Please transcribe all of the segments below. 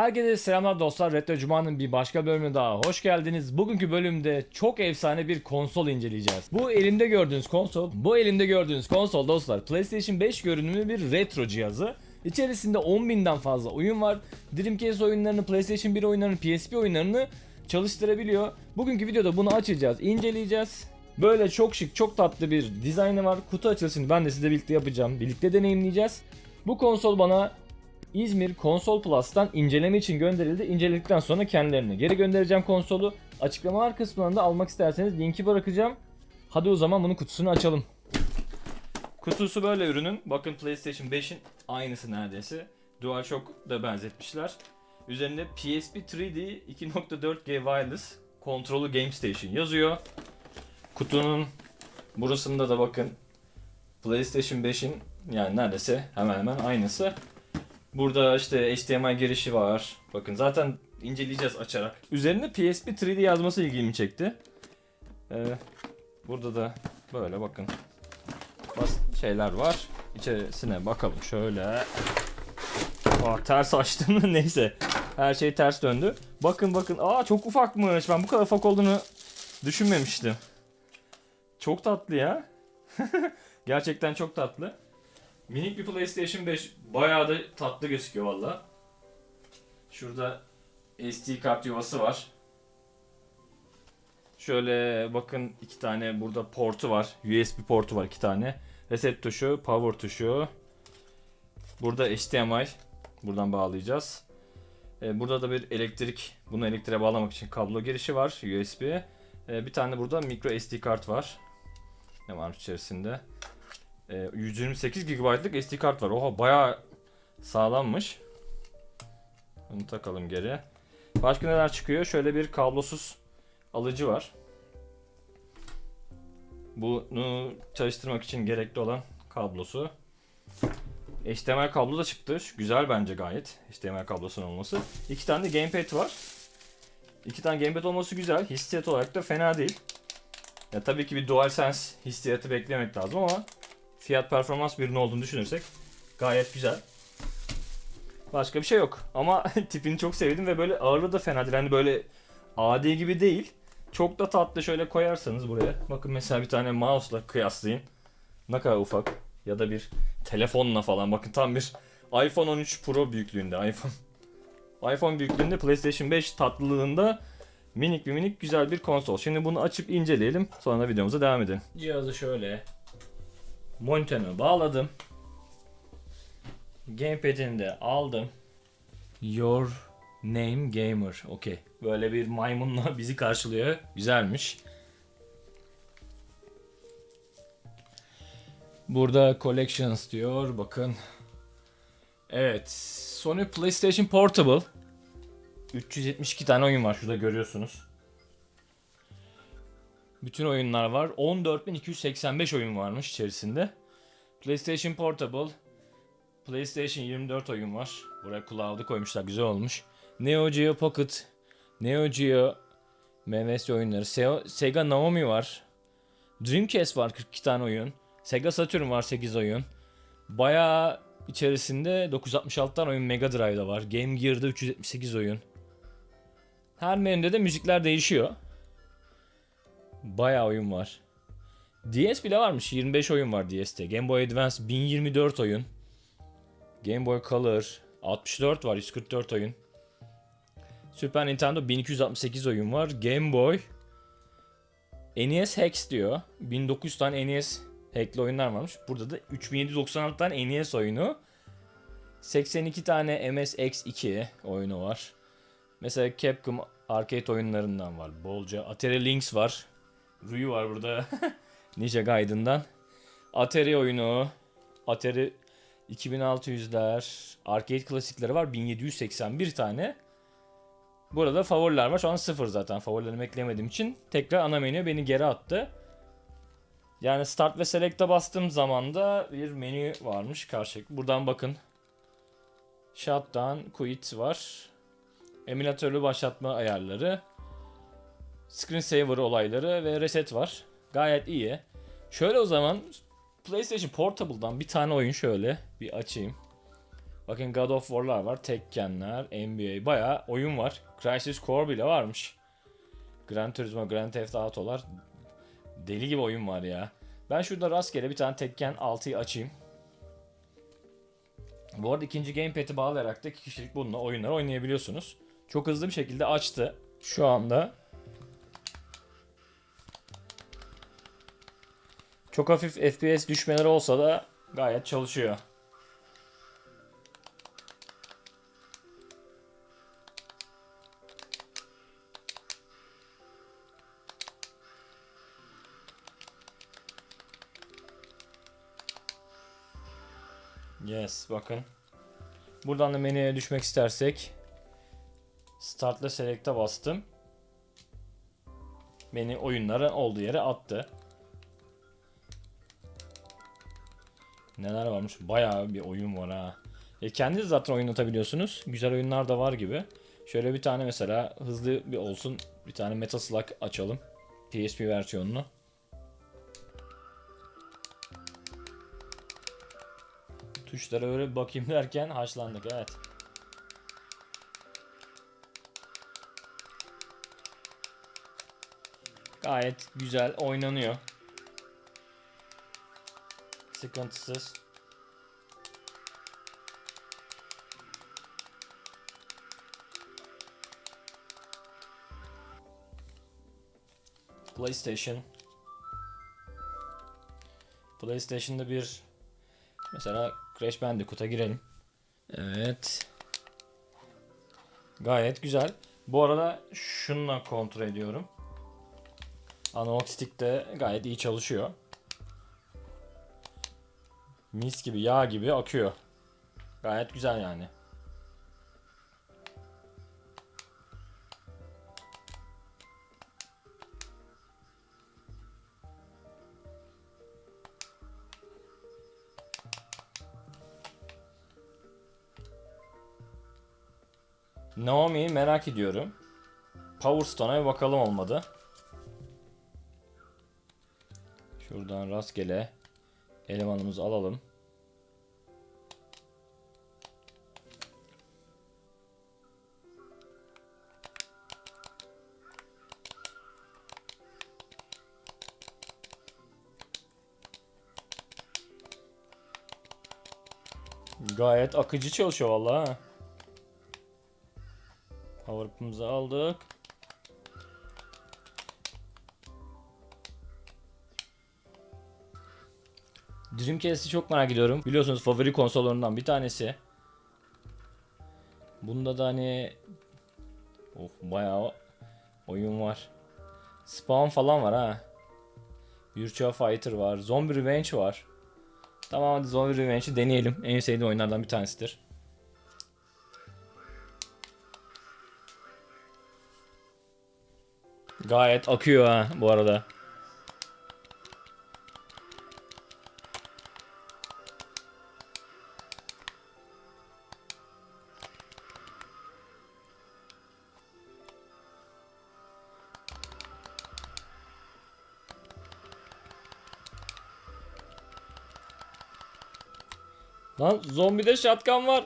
Herkese selamlar dostlar. Retro Cuma'nın bir başka bölümüne daha hoş geldiniz. Bugünkü bölümde çok efsane bir konsol inceleyeceğiz. Bu elimde gördüğünüz konsol, bu elimde gördüğünüz konsol dostlar PlayStation 5 görünümlü bir retro cihazı. İçerisinde 10.000'den fazla oyun var. Dreamcast oyunlarını, PlayStation 1 oyunlarını, PSP oyunlarını çalıştırabiliyor. Bugünkü videoda bunu açacağız, inceleyeceğiz. Böyle çok şık, çok tatlı bir dizaynı var. Kutu açılışını ben de sizle birlikte yapacağım. Birlikte deneyimleyeceğiz. Bu konsol bana İzmir Konsol Plus'tan inceleme için gönderildi. İnceledikten sonra kendilerine geri göndereceğim konsolu. Açıklamalar kısmından da almak isterseniz linki bırakacağım. Hadi o zaman bunun kutusunu açalım. Kutusu böyle ürünün. Bakın PlayStation 5'in aynısı neredeyse. DualShock da benzetmişler. Üzerinde PSP 3D 2.4G Wireless kontrolü Game Station yazıyor. Kutunun burasında da bakın PlayStation 5'in yani neredeyse hemen hemen aynısı. Burada işte HDMI girişi var. Bakın zaten inceleyeceğiz açarak. Üzerinde PSP 3D yazması ilgimi çekti. Ee, burada da böyle bakın. Bas şeyler var. İçerisine bakalım şöyle. Aa, ters açtım neyse. Her şey ters döndü. Bakın bakın. Aa çok ufakmış. Ben bu kadar ufak olduğunu düşünmemiştim. Çok tatlı ya. Gerçekten çok tatlı. Minik bir PlayStation 5 bayağı da tatlı gözüküyor valla. Şurada SD kart yuvası var. Şöyle bakın iki tane burada portu var. USB portu var iki tane. Reset tuşu, power tuşu. Burada HDMI. Buradan bağlayacağız. Ee, burada da bir elektrik, bunu elektriğe bağlamak için kablo girişi var USB. Ee, bir tane burada micro SD kart var. Ne var içerisinde? Ee, 128 GB'lık SD kart var. Oha bayağı sağlammış. Bunu takalım geri. Başka neler çıkıyor? Şöyle bir kablosuz alıcı var. Bunu çalıştırmak için gerekli olan kablosu. HDMI kablo da çıktı. Güzel bence gayet HDMI kablosunun olması. İki tane de gamepad var. İki tane gamepad olması güzel. Hissiyat olarak da fena değil. Ya tabii ki bir DualSense hissiyatı beklemek lazım ama fiyat performans bir ürün olduğunu düşünürsek gayet güzel. Başka bir şey yok. Ama tipini çok sevdim ve böyle ağırlığı da fena değil. Hani böyle adi gibi değil. Çok da tatlı şöyle koyarsanız buraya. Bakın mesela bir tane mouse'la kıyaslayın. Ne kadar ufak. Ya da bir telefonla falan. Bakın tam bir iPhone 13 Pro büyüklüğünde. iPhone iPhone büyüklüğünde PlayStation 5 tatlılığında minik bir minik güzel bir konsol. Şimdi bunu açıp inceleyelim. Sonra videomuza devam edelim. Cihazı şöyle monitörüne bağladım. Gamepad'ini de aldım. Your name gamer. Okey. Böyle bir maymunla bizi karşılıyor. Güzelmiş. Burada collections diyor. Bakın. Evet. Sony PlayStation Portable. 372 tane oyun var şurada görüyorsunuz. Bütün oyunlar var. 14.285 oyun varmış içerisinde. PlayStation Portable. PlayStation 24 oyun var. Buraya cloud'u koymuşlar. Güzel olmuş. Neo Geo Pocket. Neo Geo MMS oyunları. Se- Sega Naomi var. Dreamcast var 42 tane oyun. Sega Saturn var 8 oyun. Bayağı içerisinde 966 tane oyun Mega Drive'da var. Game Gear'da 378 oyun. Her menüde de müzikler değişiyor. Bayağı oyun var. DS bile varmış. 25 oyun var DS'te. Game Boy Advance 1024 oyun. Game Boy Color 64 var. 144 oyun. Super Nintendo 1268 oyun var. Game Boy NES Hex diyor. 1900 tane NES hackli oyunlar varmış. Burada da 3796 tane NES oyunu. 82 tane MSX2 oyunu var. Mesela Capcom arcade oyunlarından var bolca. Atari Lynx var. Rui var burada. Ninja Gaiden'dan. Atari oyunu. Atari 2600'ler. Arcade klasikleri var. 1781 tane. Burada favoriler var. Şu an sıfır zaten. Favorilerimi eklemediğim için. Tekrar ana menüye beni geri attı. Yani Start ve Select'e bastığım zaman da bir menü varmış karşı. Buradan bakın. Shutdown, Quit var. Emülatörlü başlatma ayarları. Screensaver olayları ve reset var. Gayet iyi. Şöyle o zaman PlayStation Portable'dan bir tane oyun şöyle bir açayım. Bakın God of War'lar var, Tekken'ler, NBA bayağı oyun var. Crysis Core bile varmış. Gran Turismo, Grand Theft Auto'lar deli gibi oyun var ya. Ben şurada rastgele bir tane Tekken 6'yı açayım. Bu arada ikinci gamepad'i bağlayarak da iki kişilik bununla oyunlar oynayabiliyorsunuz. Çok hızlı bir şekilde açtı. Şu anda çok hafif FPS düşmeleri olsa da gayet çalışıyor. Yes bakın. Buradan da menüye düşmek istersek Start'la Select'e bastım. Beni oyunların olduğu yere attı. Neler varmış? Bayağı bir oyun var ha. E kendiniz zaten oynatabiliyorsunuz. Güzel oyunlar da var gibi. Şöyle bir tane mesela hızlı bir olsun. Bir tane Metal Slug açalım. PSP versiyonunu. Tuşlara öyle bakayım derken haşlandık evet. Gayet güzel oynanıyor. Sıkıntısız. PlayStation. PlayStation'da bir mesela Crash Bandicoot'a girelim. Evet. Gayet güzel. Bu arada şununla kontrol ediyorum. Analog stick de gayet iyi çalışıyor. Mis gibi yağ gibi akıyor. Gayet güzel yani. Naomi'yi merak ediyorum. Power Stone'a bir bakalım olmadı. Şuradan rastgele elemanımızı alalım. Gayet akıcı çalışıyor vallahi. Power aldık. Dreamcast'i çok merak ediyorum. Biliyorsunuz favori konsollarından bir tanesi. Bunda da hani of bayağı oyun var. Spawn falan var ha. Virtua Fighter var. Zombie Revenge var. Tamam hadi Zombie Revenge'i deneyelim. En sevdiğim oyunlardan bir tanesidir. Gayet akıyor ha bu arada. Lan zombide şatkan var.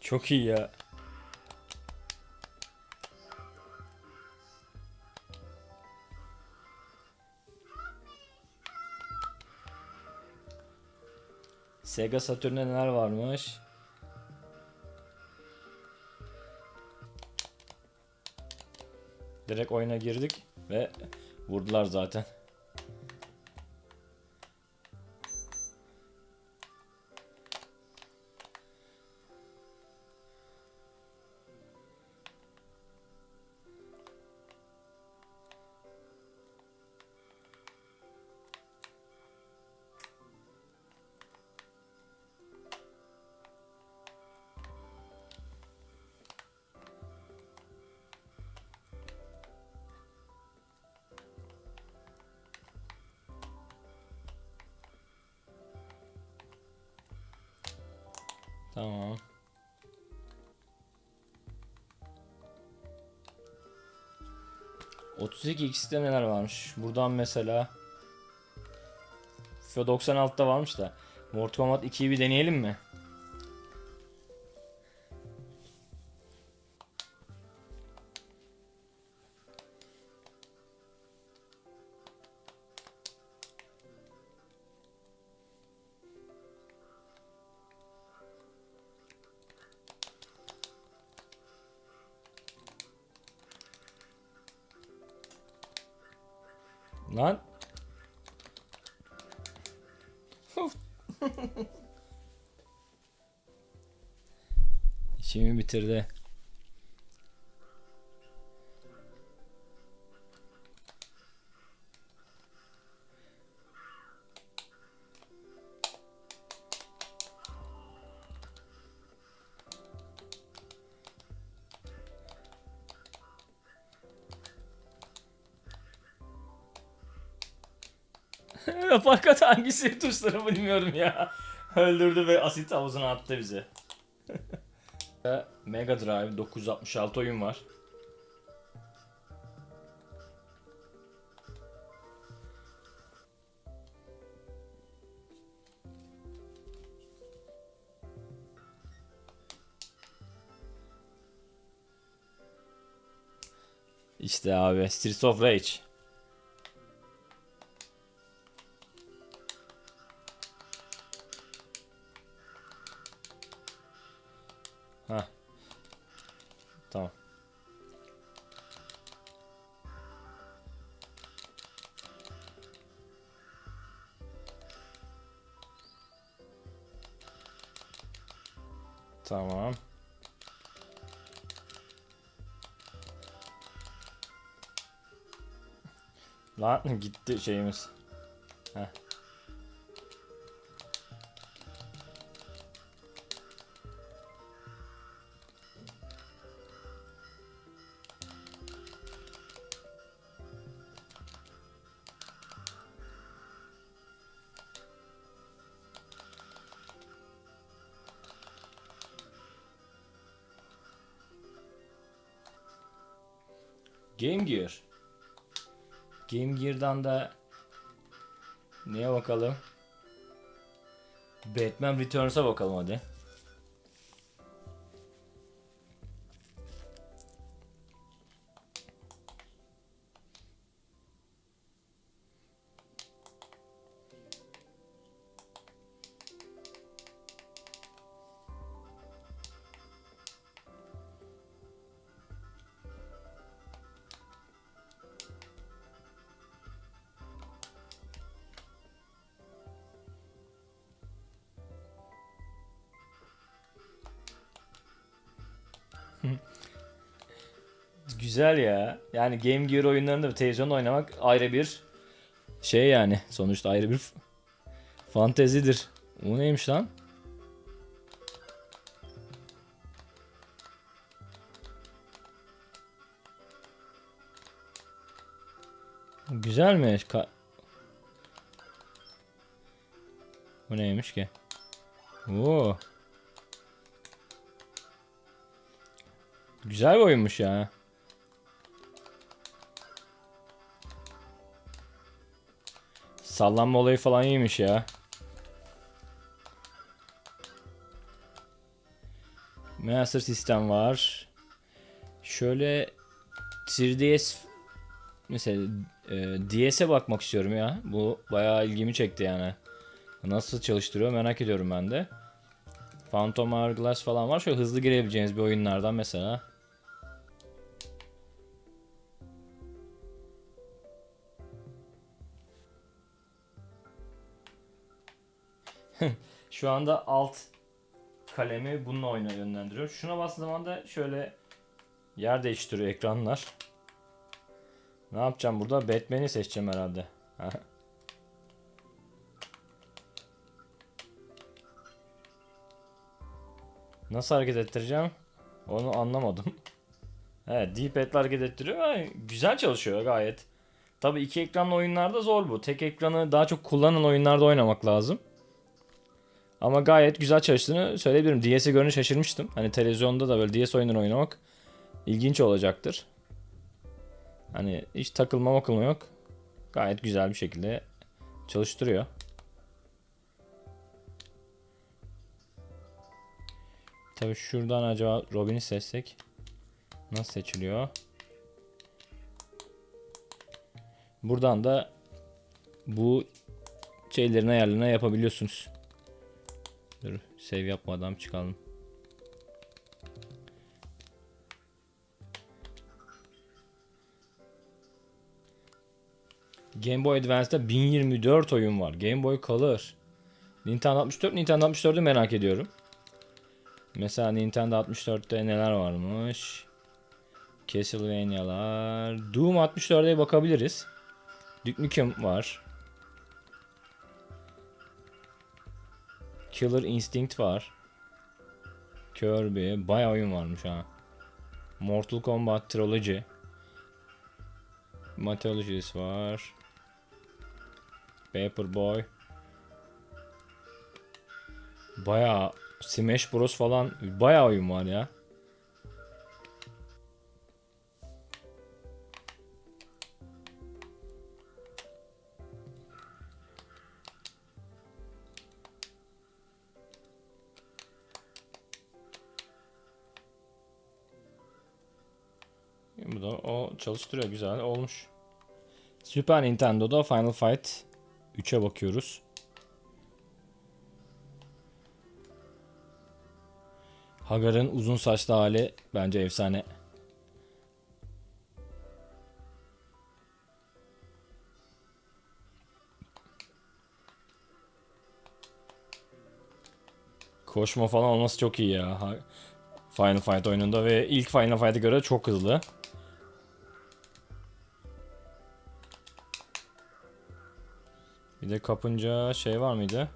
Çok iyi ya. Sega Saturn'da neler varmış? Direkt oyuna girdik ve vurdular zaten. Tamam. X'de neler varmış? Buradan mesela FIFA 96'da varmış da. Mortal Kombat 2'yi bir deneyelim mi? Bitirdi. Fakat hangisi tuşları bilmiyorum ya. Öldürdü ve asit havuzuna attı bizi. Mega Drive 966 oyun var. İşte abi Streets of Rage. Lan gitti şeyimiz. Heh. Gear'dan da neye bakalım? Batman Returns'a bakalım hadi. Güzel ya. Yani Game Gear oyunlarında televizyonda oynamak ayrı bir şey yani. Sonuçta ayrı bir fantezidir. Bu neymiş lan? Güzelmiş. Ka- Bu neymiş ki? Oo. Güzel bir oyunmuş ya. Sallanma olayı falan iyiymiş ya. Master System var. Şöyle 3DS mesela e, DS'e bakmak istiyorum ya. Bu bayağı ilgimi çekti yani. Nasıl çalıştırıyor merak ediyorum ben de. Phantom Hourglass falan var. Şöyle hızlı girebileceğiniz bir oyunlardan mesela. Şu anda alt kalemi bununla oyuna yönlendiriyor. Şuna bastığım zaman da şöyle yer değiştiriyor ekranlar. Ne yapacağım burada? Batman'i seçeceğim herhalde. Nasıl hareket ettireceğim? Onu anlamadım. Evet, D-pad'le hareket ettiriyor. Güzel çalışıyor gayet. Tabii iki ekranlı oyunlarda zor bu. Tek ekranı daha çok kullanan oyunlarda oynamak lazım. Ama gayet güzel çalıştığını söyleyebilirim. DS'i görünce şaşırmıştım. Hani televizyonda da böyle DS oyunları oynamak ilginç olacaktır. Hani hiç takılma makılma yok. Gayet güzel bir şekilde çalıştırıyor. Tabii şuradan acaba Robin'i seçsek nasıl seçiliyor? Buradan da bu şeylerin ayarlarına yapabiliyorsunuz. Dur save yapmadan çıkalım. Game Boy Advance'da 1024 oyun var. Game Boy Color. Nintendo 64, Nintendo 64'ü merak ediyorum. Mesela Nintendo 64'te neler varmış? Castlevania'lar. Doom 64'e bakabiliriz. Duke Nukem var. Killer Instinct var. Kirby. Bayağı oyun varmış ha. Mortal Kombat Trilogy. Mythologies var. Paperboy. Bayağı Smash Bros falan bayağı oyun var ya. Çalıştırıyor güzel olmuş. Super Nintendo'da Final Fight 3'e bakıyoruz. Hagar'ın uzun saçlı hali bence efsane. Koşma falan olması çok iyi ya. Final Fight oyununda ve ilk Final Fight'a göre çok hızlı. Bir de kapınca şey var mıydı?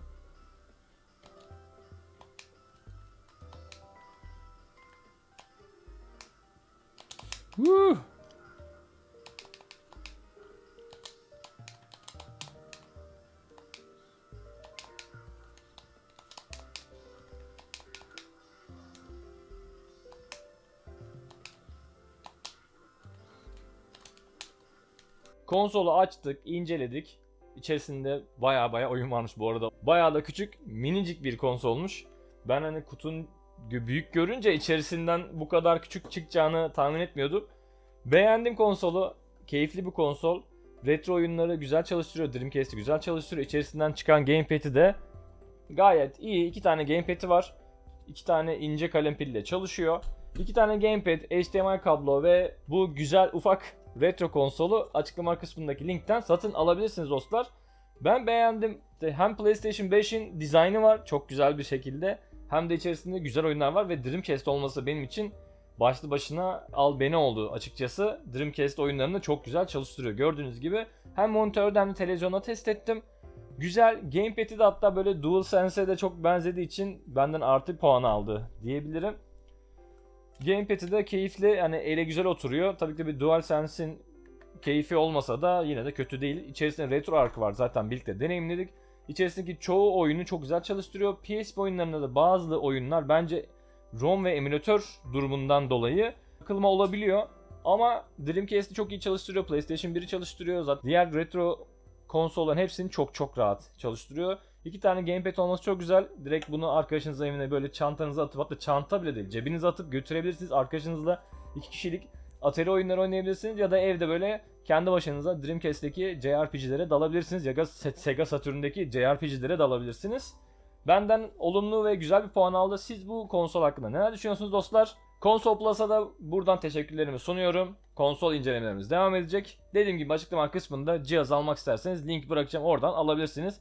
Woo! Konsolu açtık, inceledik. İçerisinde baya baya oyun varmış bu arada. Baya da küçük, minicik bir konsolmuş. Ben hani kutunun büyük görünce içerisinden bu kadar küçük çıkacağını tahmin etmiyordum. Beğendim konsolu. Keyifli bir konsol. Retro oyunları güzel çalıştırıyor. Dreamcast'i güzel çalıştırıyor. İçerisinden çıkan gamepad'i de gayet iyi. İki tane gamepad'i var. İki tane ince kalem pille çalışıyor. İki tane gamepad, HDMI kablo ve bu güzel ufak retro konsolu açıklama kısmındaki linkten satın alabilirsiniz dostlar. Ben beğendim. Hem PlayStation 5'in dizaynı var çok güzel bir şekilde. Hem de içerisinde güzel oyunlar var ve Dreamcast olması benim için başlı başına al beni oldu açıkçası. Dreamcast oyunlarını çok güzel çalıştırıyor. Gördüğünüz gibi hem monitörde hem de televizyonda test ettim. Güzel. Gamepad'i de hatta böyle DualSense'e de çok benzediği için benden artı puan aldı diyebilirim. Gamepad'i de keyifli yani ele güzel oturuyor. Tabii ki bir DualSense'in keyfi olmasa da yine de kötü değil. İçerisinde retro ark var zaten birlikte deneyimledik. İçerisindeki çoğu oyunu çok güzel çalıştırıyor. PSP oyunlarında da bazı oyunlar bence ROM ve emülatör durumundan dolayı takılma olabiliyor. Ama Dreamcast'i çok iyi çalıştırıyor. PlayStation 1'i çalıştırıyor. Zaten diğer retro konsolların hepsini çok çok rahat çalıştırıyor. İki tane gamepad olması çok güzel. Direkt bunu arkadaşınızla evine böyle çantanıza atıp hatta çanta bile değil cebinize atıp götürebilirsiniz. Arkadaşınızla iki kişilik Atari oyunları oynayabilirsiniz ya da evde böyle kendi başınıza Dreamcast'teki JRPG'lere dalabilirsiniz ya da Se- Sega Saturn'daki JRPG'lere dalabilirsiniz. Benden olumlu ve güzel bir puan aldı. Siz bu konsol hakkında neler düşünüyorsunuz dostlar? Konsol Plus'a da buradan teşekkürlerimi sunuyorum. Konsol incelemelerimiz devam edecek. Dediğim gibi açıklama kısmında cihaz almak isterseniz link bırakacağım oradan alabilirsiniz.